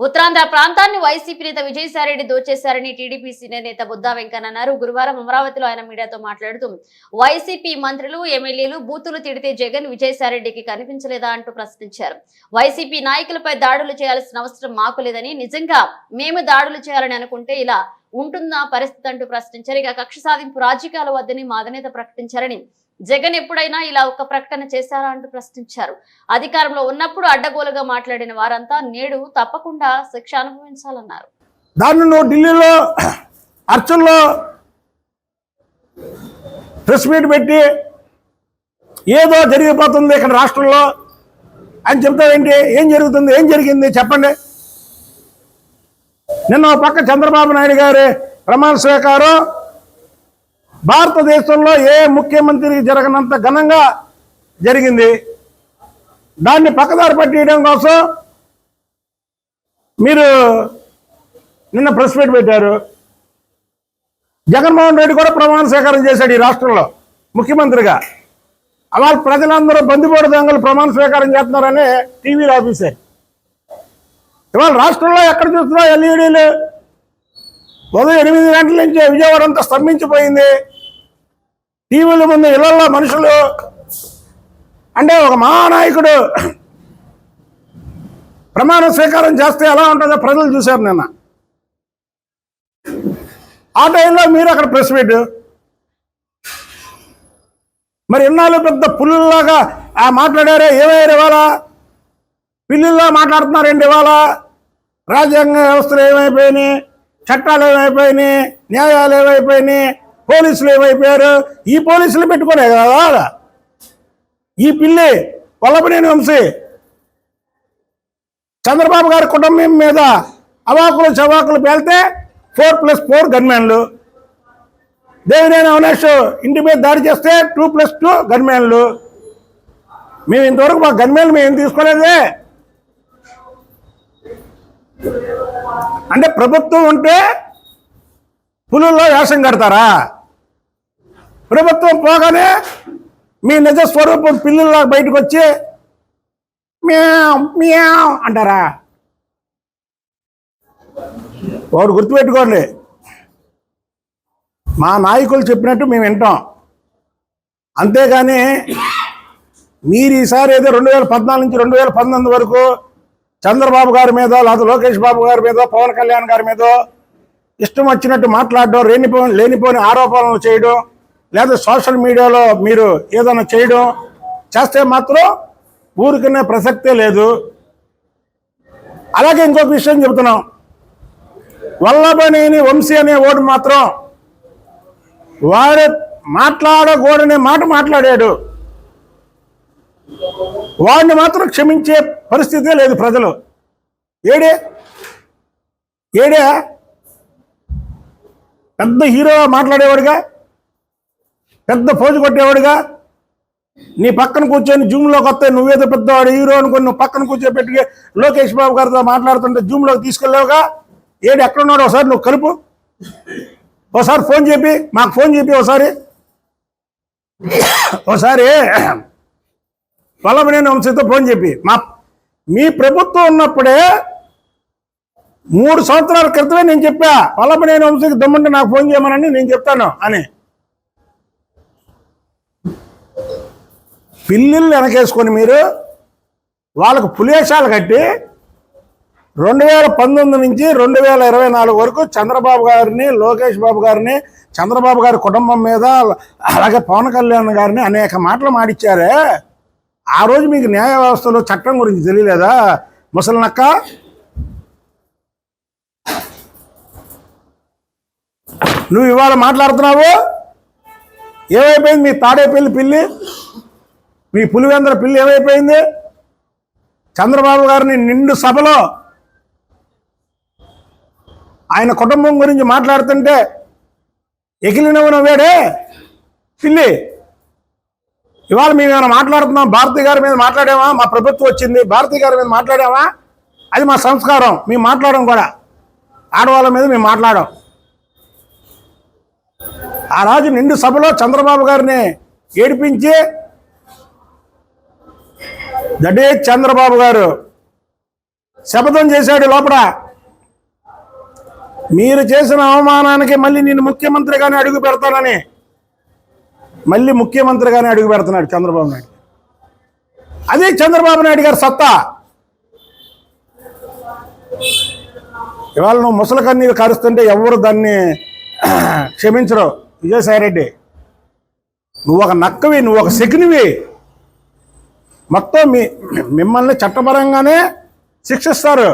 ఉత్తరాంధ్ర ప్రాంతాన్ని వైసీపీ నేత Vijayasai Reddy దోచేశారని TDP senior నేత బుద్దా వెంకన్న అన్నారు. గురువారం అమరావతిలో ఆయన మీడియాతో మాట్లాడుతూ వైసీపీ మంత్రులు ఎమ్మెల్యేలు బూతులు తిడితే జగన్ విజయసాయిరెడ్డికి కనిపించలేదా? అంటూ ప్రశ్నించారు. వైసీపీ నాయకులపై దాడులు చేయాల్సిన అవసరం మాకు లేదని నిజంగా మేము దాడులు చేయాలని అనుకుంటే ఇలా ఉంటుందా పరిస్థితి? అంటూ ప్రశ్నించారు. ఇక కక్ష సాధింపు రాజకీయాల వద్దని మా అధినేత ప్రకటించారని జగన్ ఎప్పుడైనా ఇలా ఒక ప్రకటన చేశారా అంటూ ప్రశ్నించారు. అధికారంలో ఉన్నప్పుడు అడ్డగోలుగా మాట్లాడిన వారంతా నేడు తప్పకుండా శిక్ష అనుభవించాలన్నారు. దాన్ని నువ్వు ఢిల్లీలో అర్చల్లో ప్రెస్ మీట్ పెట్టి ఏదో జరిగిపోతుంది ఇక్కడ రాష్ట్రంలో అని చెప్తావేంటి ఏం జరుగుతుంది? ఏం జరిగింది? చెప్పండి. నిన్న పక్క చంద్రబాబు నాయుడు గారి ప్రమాణ స్వీకారం భారతదేశంలో ఏ ముఖ్యమంత్రికి జరగనంత ఘనంగా జరిగింది? దాన్ని పక్కదారి పట్టియడం కోసం మీరు నిన్న ప్రెస్ మీట్ పెట్టారు. జగన్మోహన్ రెడ్డి కూడా ప్రమాణ స్వీకారం చేశాడు ఈ రాష్ట్రంలో ముఖ్యమంత్రిగా. అలా ప్రజలందరూ బందిపోటు దొంగలు ప్రమాణ స్వీకారం చేస్తున్నారని టీవీలో ఆఫీసారు ఇవాళ రాష్ట్రంలో ఎక్కడ చూస్తున్నా ఎల్ఈడీలు? ఉదయం ఎనిమిది గంటల నుంచి విజయవాడ అంతా స్తంభించిపోయింది. టీవీల ముందు ఇళ్ళలో మనుషులు. అంటే ఒక మహానాయకుడు ప్రమాణ స్వీకారం చేస్తే ఎలా ఉంటుందో ప్రజలు చూశారు నిన్న. ఆ టైంలో మీరు అక్కడ ప్రెస్ మీట్. మరి ఇన్నాళ్ళు పెద్ద పుల్లులాగా ఆ మాట్లాడారే ఏమయ్యారు ఇవాళ? పిల్లుల్లో మాట్లాడుతున్నారండి ఇవాళ? రాజ్యాంగ వ్యవస్థలు ఏమైపోయినాయి? చట్టాలు ఏమైపోయినాయి? న్యాయాలు ఏమైపోయినాయి? పోలీసులు ఏమైపోయారు? ఈ పోలీసులు పెట్టుకునే కదా ఈ పిల్లి వల్లభనేని వంశీ చంద్రబాబు గారి కుటుంబం మీద అవాకులు చవాకులు పేలితే ఫోర్ ప్లస్ ఫోర్ గన్మ్యాన్లు. దేవినేని అవినాష్ ఇంటి మీద దాడి చేస్తే టూ ప్లస్ టూ గన్మ్యాన్లు. మేము ఇంతవరకు మా గన్మ్యాన్లు మేము ఏం తీసుకోలేదే? అంటే ప్రభుత్వం ఉంటే పులుల్లో వేషం కడతారా? ప్రభుత్వం పోగానే మీ నిజ స్వరూపం పిల్లల్లా బయటకు వచ్చి మ్యావ్ మ్యావ్ అంటారా? వాడు గుర్తుపెట్టుకోండి. మా నాయకులు చెప్పినట్టు మేము వింటాం. అంతేగాని మీరు ఈసారి ఏదో రెండు వేల పద్నాలుగు నుంచి రెండు వేల పంతొమ్మిది వరకు చంద్రబాబు గారి మీద లేదా లోకేష్ బాబు గారి మీద పవన్ కళ్యాణ్ గారి మీద ఇష్టం వచ్చినట్టు మాట్లాడడం లేనిపో లేనిపోని ఆరోపణలు చేయడం లేదా సోషల్ మీడియాలో మీరు ఏదైనా చేయడం చేస్తే మాత్రం ఊరికనే ప్రసక్తే లేదు. అలాగే ఇంకొక విషయం చెబుతున్నాం. వల్లభనేని వంశీ అనే ఓటు మాత్రం వాడు మాట్లాడకూడనే మాట మాట్లాడాడు. వాడిని మాత్రం క్షమించే పరిస్థితే లేదు ప్రజలు. ఏడే? ఏడే? పెద్ద హీరో మాట్లాడేవాడుగా పెద్ద ఫోజు కొట్టేవాడుగా. నీ పక్కన కూర్చొని జూమ్లోకి వస్తే నువ్వేదో పెద్దవాడు హీరో అనుకుని నువ్వు పక్కన కూర్చోబెట్టి లోకేష్ బాబు గారితో మాట్లాడుతుంటే జూమ్లోకి తీసుకెళ్ళావుగా. ఏడు ఎక్కడున్నాడు ఒకసారి నువ్వు కలుపు. ఒకసారి ఫోన్ చెప్పి మాకు ఫోన్ చెప్పి ఒకసారి. ఒకసారి వల్లభనేని వంశీతో ఫోన్ చెప్పి మా మీ ప్రభుత్వం ఉన్నప్పుడే మూడు సంవత్సరాల క్రితమే నేను చెప్పా వల్లభనేని వంశీకి దమ్ముంటే నాకు ఫోన్ చేయమనని నేను చెప్తాను అని. పిల్లిళ్ళు వెనకేసుకొని మీరు వాళ్ళకు పులేశాలు కట్టి రెండు వేల పంతొమ్మిది నుంచి రెండు వేల ఇరవై నాలుగు వరకు చంద్రబాబు గారిని లోకేష్ బాబు గారిని చంద్రబాబు గారి కుటుంబం మీద అలాగే పవన్ కళ్యాణ్ గారిని అనేక మాటలు మాడిచ్చారే. ఆ రోజు మీకు న్యాయ వ్యవస్థలో చట్టం గురించి తెలియలేదా? ముసలినక్క నువ్వు ఇవాళ మాట్లాడుతున్నావు? ఏమైపోయింది? మీ తాడేపల్లి పిల్లి? మీ పులివెందర పిల్లి ఏమైపోయింది? చంద్రబాబు గారిని నిండు సభలో ఆయన కుటుంబం గురించి మాట్లాడుతుంటే ఎగిలినవున వేడే? పిల్లి ఇవాళ మేము ఏమైనా మాట్లాడుతున్నాం? భారతి గారి మీద మాట్లాడామా? మా ప్రభుత్వం వచ్చింది. భారతి గారి మీద మాట్లాడామా? అది మా సంస్కారం. మేము మాట్లాడడం కూడా. ఆడవాళ్ళ మీద మేము మాట్లాడాం ఆ రాజు నిండు సభలో చంద్రబాబు గారిని ఏడిపించి దడే చంద్రబాబు గారు శపథం చేశాడు లోపల. మీరు చేసిన అవమానానికి మళ్ళీ నేను ముఖ్యమంత్రిగానే అడుగు పెడతానని మళ్ళీ ముఖ్యమంత్రిగానే అడుగు పెడుతున్నాడు చంద్రబాబు నాయుడు. అదే చంద్రబాబు నాయుడు గారు సత్తా. ఇవాళ నువ్వు ముసలి కన్నీరు కరుస్తుంటే ఎవరు దాన్ని క్షమించరు. విజయసాయిరెడ్డి నువ్వు ఒక నక్కవి నువ్వు ఒక శకునివి. మొత్తం మీ మిమ్మల్ని చట్టపరంగానే శిక్షిస్తారు.